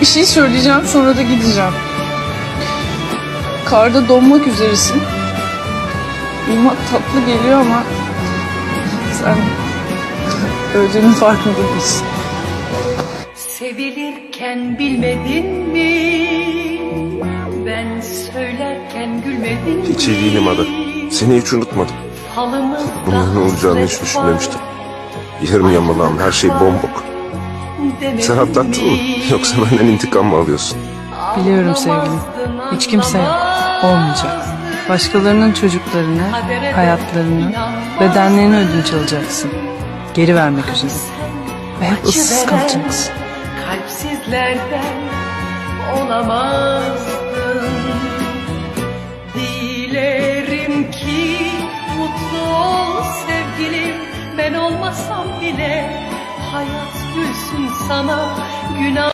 Bir şey söyleyeceğim sonra da gideceğim. Karda donmak üzeresin. Uyumak tatlı geliyor ama sen öldüğünün farkında değilsin. Sevilirken bilmedin mi? Ben söylerken gülmedin mi? Hiç iyi değilim Ada. Seni hiç unutmadım. Halımızda Bunların olacağını hiç düşünmemiştim. Yarım yamalağım her şey bombok. Sen atlattın mı? Yoksa benden intikam mı alıyorsun? Biliyorum sevgilim. Hiç kimse yok. Olmayacak. Başkalarının çocuklarını, hayatlarını, bedenlerini ödünç alacaksın. Geri vermek üzere. Ve hep ıssız kalacaksın. Kalpsizlerden olamazdın. Dilerim ki mutlu ol sevgilim. Ben olmasam bile hayat gülsün sana günah.